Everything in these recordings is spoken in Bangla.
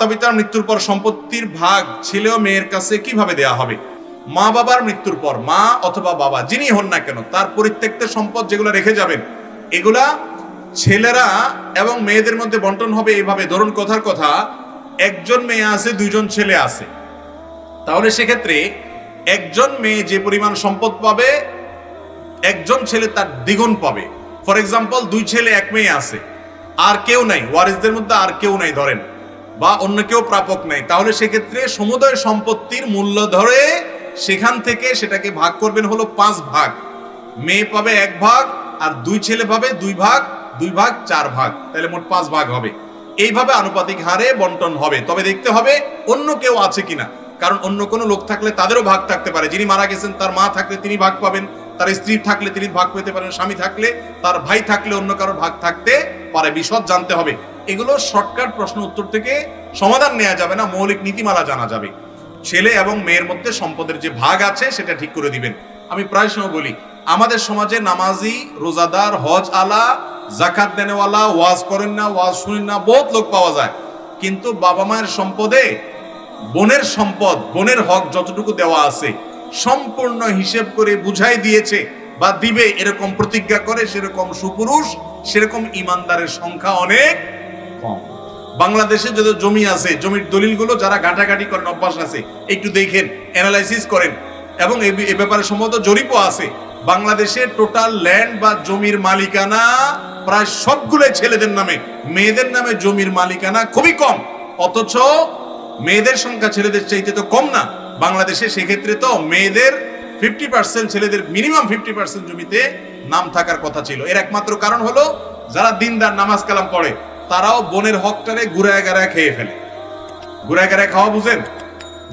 মাতা পিতার মৃত্যুর পর সম্পত্তির ভাগ ছেলে ও মেয়ের কাছে কীভাবে দেয়া হবে? মা বাবার মৃত্যুর পর, মা অথবা বাবা, যিনি হন না কেন, তার পরিত্যক্ত সম্পদ যেগুলো রেখে যাবেন, এগুলা ছেলেরা এবং মেয়েদের মধ্যে বন্টন হবে এইভাবে। ধরুন কথার কথা, একজন মেয়ে আছে, দুইজন ছেলে আছে। তাহলে সেক্ষেত্রে একজন মেয়ে যে পরিমাণ সম্পদ পাবে, একজন ছেলে তার দ্বিগুণ পাবে। ফর এক্সাম্পল দুই ছেলে, এক মেয়ে আছে। আর কেউ নাই, ওয়ারিসদের মধ্যে আর কেউ নাই, ধরেন। বা অন্য কেউ প্রাপক নাই। তাহলে সেক্ষেত্রে সমুদয় সম্পত্তির মূল্য ধরে সেখান থেকে সেটাকে ভাগ করবেন হলো পাঁচ ভাগ। মেয়ে পাবে এক ভাগ আর দুই ছেলে পাবে দুই ভাগ দুই ভাগ, চার ভাগ। তাহলে মোট পাঁচ ভাগ হবে। এইভাবে আনুপাতিক হারে বন্টন হবে। তবে দেখতে হবে অন্য কেউ আছে কিনা। কারণ অন্য কোনো লোক থাকলে তাদেরও ভাগ থাকতে পারে। যিনি মারা গেছেন, তার মা থাকলে তিনি ভাগ পাবেন। তার স্ত্রী থাকলে তিনি ভাগ পেতে পারেন। স্বামী থাকলে তার ভাই থাকলে অন্য কারোর ভাগ থাকতে পারে। বিশদ জানতে হবে। এগুলো শর্টকাট প্রশ্ন উত্তর থেকে সমাধান নেওয়া যাবে না, মৌলিক নীতিমালা জানা যাবে। ছেলে এবং মেয়ের মধ্যে সম্পদের যে ভাগ আছে, সেটা ঠিক করে দিবেন। আমি প্রায় সময় বলি, আমাদের সমাজে নামাজি, রোজাদার, হজ আলা জাকাত দেনেওয়ালা, ওয়াজ করেন না, ওয়াজ শুনেন না, বহুত লোক পাওয়া যায়। কিন্তু বাবা মায়ের সম্পদে বোনের সম্পদ, বোনের হক যতটুকু দেওয়া আছে, সম্পূর্ণ হিসেব করে বুঝাই দিয়েছে বা দিবে, এরকম প্রতিজ্ঞা করে, সেরকম সুপুরুষ, সেরকম ইমানদারের সংখ্যা অনেক কম। বাংলাদেশে যত জমি আছে, জমির দলিলগুলো যারা ঘাটাঘাটি করেন, অভ্যাস আছে, একটু দেখেন অ্যানালাইসিস করেন। এবং এ ব্যাপারে সম্ভবত জরিপও আছে। বাংলাদেশে টোটাল ল্যান্ড বা জমির মালিকানা প্রায় সবগুলোই ছেলেদের নামে। মেয়েদের নামে জমির মালিকানা খুবই কম। অথচ মেয়েদের সংখ্যা ছেলেদের চাইতে তো কম না। বাংলাদেশে সেক্ষেত্রে তো মেয়েদের ফিফটি পার্সেন্ট ছেলেদের মিনিমাম ফিফটি পার্সেন্ট জমিতে নাম থাকার কথা ছিল। এর একমাত্র কারণ হলো, যারা দিনদার, নামাজ কালাম পড়ে তারাও বোনের হকটারে ঘুরায় গাড়ায় খেয়ে ফেলে। ঘুরায় গাড়ায় খাওয়া বুঝেন?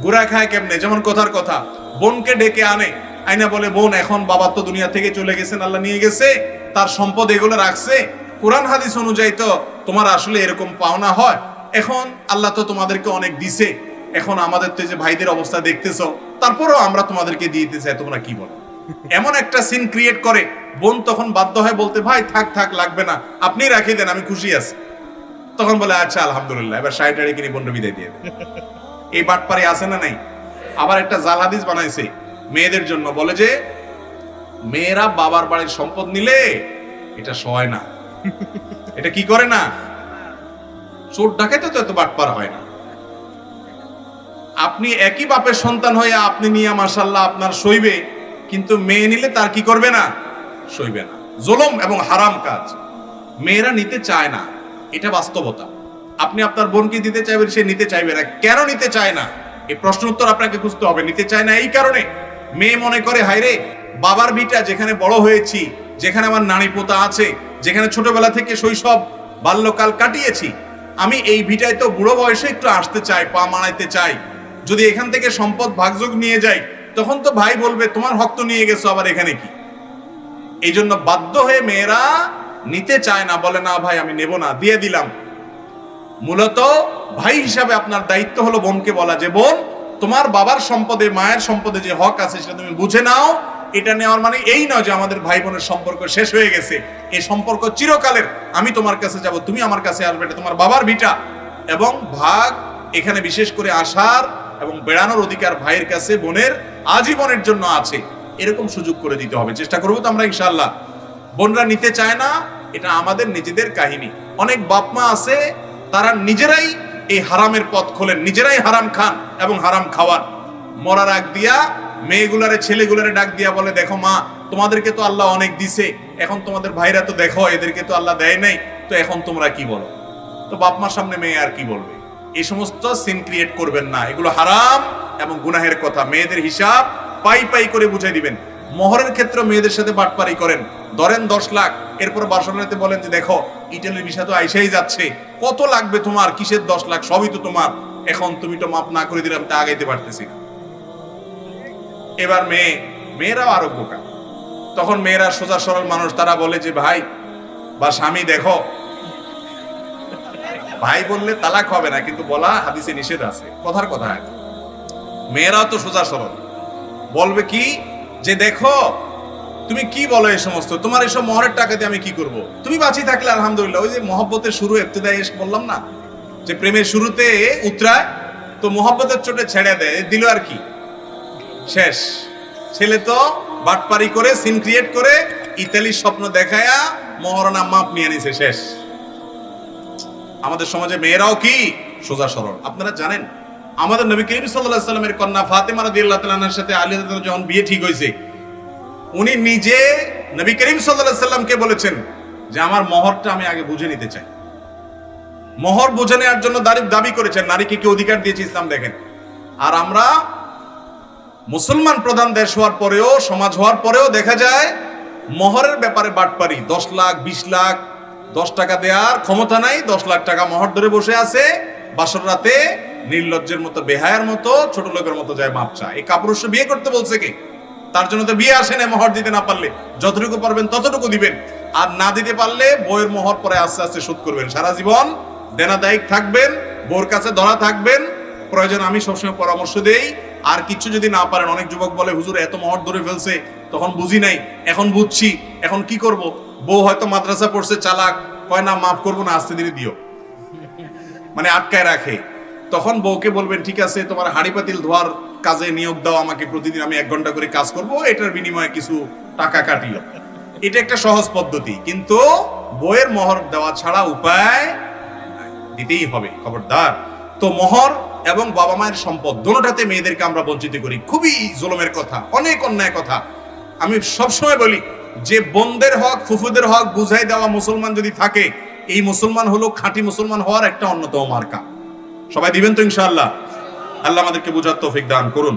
ঘুরায় খায় কেমনে? যেমন কথার কথা, বোনকে ডেকে আনে। আইনা বলে, বোন, এখন বাবা তো দুনিয়া থেকে চলে গেছেন, আল্লাহ নিয়ে গেছে, তার সম্পদ এগুলো রাখছে। কোরআন, হাদিস অনুযায়ী তো তোমার আসলে এরকম পাওনা হয়। এখন আল্লাহ তো তোমাদেরকে অনেক দিছে। এখন আমাদের তো যে ভাইদের অবস্থা দেখতেছো, তারপরও আমরা তোমাদেরকে দিয়ে দিতে চাই তোমরা কি বলো? এমন একটা সিন ক্রিয়েট করে, বোন তখন বাধ্য হয় বলতে, ভাই, থাক থাক, লাগবে না। আপনি রাখিয়ে দেন, আমি খুশি আছি। তখন বলে আচ্ছা আলহামদুলিল্লাহ, এবার আড়ে কিনে বোনটা বিদায় দিয়ে দেন এই বাটপারে আছে না নাই? আবার একটা জাল হাদিস বানাইছে, মেয়েদের জন্য। বলে যে, মেয়েরা বাবার বাড়ির সম্পদ নিলে এটা সয় না। এটা কি করে না? চোর ডাকাইতে তো এত বাটপার হয় না। আপনি একই বাপের সন্তান হয়ে আপনি নিয়ে মাসাল্লাহ আপনার সইবে, কিন্তু মেয়ে নিলে তার কি করবে না? সইবে না। জুলুম এবং হারাম কাজ। মেয়েরা নিতে চায় না। এটা বাস্তবতা। আপনি আপনার বোনকে দিতে চাইবেন, সে নিতে চাইবে না। কেন নিতে চায় না? এই প্রশ্ন উত্তর আপনাকে খুঁজতে হবে। নিতে চায় না এই কারণে? মেয়ে মনে করে হাইরে বাবার ভিটা যেখানে বড় হয়েছি, যেখানে আমার নানি পোতা আছে, যেখানে ছোটবেলা থেকে শৈশব বাল্যকাল কাটিয়েছি, আমি এই ভিটায় তো বুড়ো বয়সে একটু আসতে চাই, পা মানাইতে চাই। যদি এখান থেকে সম্পদ ভাগযোগ নিয়ে যাই, তখন তো ভাই বলবে, তোমার হক তো নিয়ে গেছো আবার এখানে কি? এই জন্য বাধ্য হয়ে মেয়েরা নিতে চায় না, বলে, না ভাই, আমি নেব না, দিয়ে দিলাম। মূলত ভাই হিসাবে আপনার দায়িত্ব হলো বোনকে বলা যে, বোন, তোমার বাবার সম্পদে, মায়ের সম্পদে যে হক আছে, সেটা তুমি বুঝে নাও। এটা নেওয়ার মানে এই নয় যে, আমাদের ভাই বোনের সম্পর্ক শেষ হয়ে গেছে। এই সম্পর্ক চিরকালের। আমি তোমার কাছে যাব, তুমি আমার কাছে আসবে, এটা তোমার বাবার ভিটা। এবং ভাগ এখানে বিশেষ করে আসার এবং বেড়ানোর অধিকার ভাইয়ের কাছে বোনের আজীবনের জন্য আছে। এরকম সুযোগ করে দিতে হবে। চেষ্টা করব তো আমরা ইনশাল্লাহ বোনরা নিতে চায় না এটা আমাদের নিজেদের কাহিনী। অনেক বাপমা আছে, তারা নিজেরাই এই হারামের পথ খোলেন, নিজেরাই হারাম খান এবং হারাম খাওয়ান। মরার আগ দিয়া মেয়েগুলারে, ছেলেগুলারে ডাক দিয়া বলে, দেখো মা, তোমাদেরকে তো আল্লাহ অনেক দিছে, এখন তোমাদের ভাইরা তো দেখো, এদেরকে তো আল্লাহ দেয় নাই, তো এখন তোমরা কি বলো? তো বাপমার সামনে মেয়ে আর কি বলবে? এই সমস্ত সিন ক্রিয়েট করবেন না। এগুলো হারাম এবং গুনাহের কথা। মেয়েদের হিসাব পাই পাই করে বুঝাই দিবেন। মোহরের ক্ষেত্রে মেয়েদের সাথে বাটপারি করেন। ধরেন দশ লাখ, এরপর বাসনাতে বলেন যে, দেখো, ইটালির বিষয় তো আইসাই যাচ্ছে। কত লাগবে তোমার? কিসের দশ লাখ? সবই তো তোমার। এখন তুমি তো মাপ না করে দিলাম, তা আগাইতে পারতেছি না। এবার মেয়ে, মেয়েরাও আরও বোকা। তখন মেয়েরা সোজা সরল মানুষ, তারা বলে যে, ভাই, বা স্বামী, দেখো। ভাই বললে তালাক হবে না, কিন্তু বলা হাদিসে নিষেধ আছে। কথার কথা মেয়েরাও তো সোজা সরল। বলবে কি? যে দেখো, তুমি কি বলো এই সমস্ত? তোমার এসব মহরের টাকাতে আমি কি করব? তুমি বাঁচিয়ে থাকলে, আলহামদুলিল্লাহ। ওই যে মহব্বতের শুরু এফতেদায় এসে বললাম না? যে প্রেমের শুরুতে উতরায়, তো মোহাব্বতের চোটে ছেড়ে দেয়। দিল আর কি? শেষ। ছেলে তো বাটপারি করে সিন ক্রিয়েট করে, ইতালির স্বপ্ন দেখায়া মহারণা মাপ নিয়ে নিছে, শেষ। আমাদের সমাজে মেয়েরাও কি? সোজা সরল। আপনারা জানেন? আমাদের নবী করিম সাল্লাল্লাহু সাল্লামের কন্যা ফাতেমা রাদিয়াল্লাহু তাআলার সাথে আলী যখন বিয়ে ঠিক হয়েছে, উনি নিজে নবী করিম সাল্লাল্লাহু সাল্লামকে বলেছেন যে, আমার মহরটা আমি আগে বুঝে নিতে চাই। মহর বুঝে নেওয়ার জন্য দাবি করেছেন, নারীকে কি অধিকার দিয়েছে ইসলাম দেখেন। আর আমরা মুসলমান প্রধান দেশ হওয়ার পরেও, সমাজ হওয়ার পরেও দেখা যায়, মহরের ব্যাপারে বাটপারি, দশ লাখ, বিশ লাখ, দশ টাকা দেওয়ার ক্ষমতা নাই, দশ লাখ টাকা মহর ধরে বসে আছে, বাসর রাতে নির্লজ্জের মতো, বেহায়ার মতো, ছোট লোকের মতো যায় মাপ চা এই কাপুরুষ বিয়ে করতে বলছে কে? তার জন্য তো বিয়ে আসে না মহর দিতে না পারলে। যতটুকু পারবেন ততটুকু দিবেন। আর না দিতে পারলে বইয়ের মহর পরে আস্তে আস্তে শোধ করবেন। সারা জীবন দেনাদায়িক থাকবেন বোর কাছে ধরা থাকবেন। প্রয়োজন আমি সবসময় পরামর্শ দেই। আর কিছু যদি না পারেন, অনেক যুবক বলে, হুজুর, এত মহর ধরে ফেলছে, তখন বুঝি নাই। এখন বুঝছি। এখন কি করব? বউ হয়তো মাদ্রাসা পড়ছে, চালাক। কয়, না, মাফ করব না, আস্তে ধীরে দিও। মানে আটকায় রাখে। তখন বউকে বলবেন, ঠিক আছে, তোমার হাঁড়ি পাতিল ধোয়ার কাজে নিয়োগ দাও, আমাকে প্রতিদিন আমি এক ঘণ্টা করে কাজ করব, এটার বিনিময়ে কিছু টাকা কাটিও। এটা একটা সহজ পদ্ধতি, কিন্তু বইয়ের মোহর দেওয়া ছাড়া উপায় দিতেই হবে, খবরদার। তো মোহর এবং বাবা মায়ের সম্পদ দোনোটাতে মেয়েদেরকে আমরা বঞ্চিত করি। খুবই জুলুমের কথা, অনেক অন্যায় কথা। আমি সবসময় বলি, যে বোনদের হক, ফুফুদের হক বুঝাই দেওয়া মুসলমান যদি থাকে, এই মুসলমান হলো খাঁটি মুসলমান হওয়ার একটা অন্যতম মার্কা। সবাই দিবেন তো ইনশাআল্লাহ। আল্লাহ আমাদেরকে বুঝার তৌফিক দান করুন।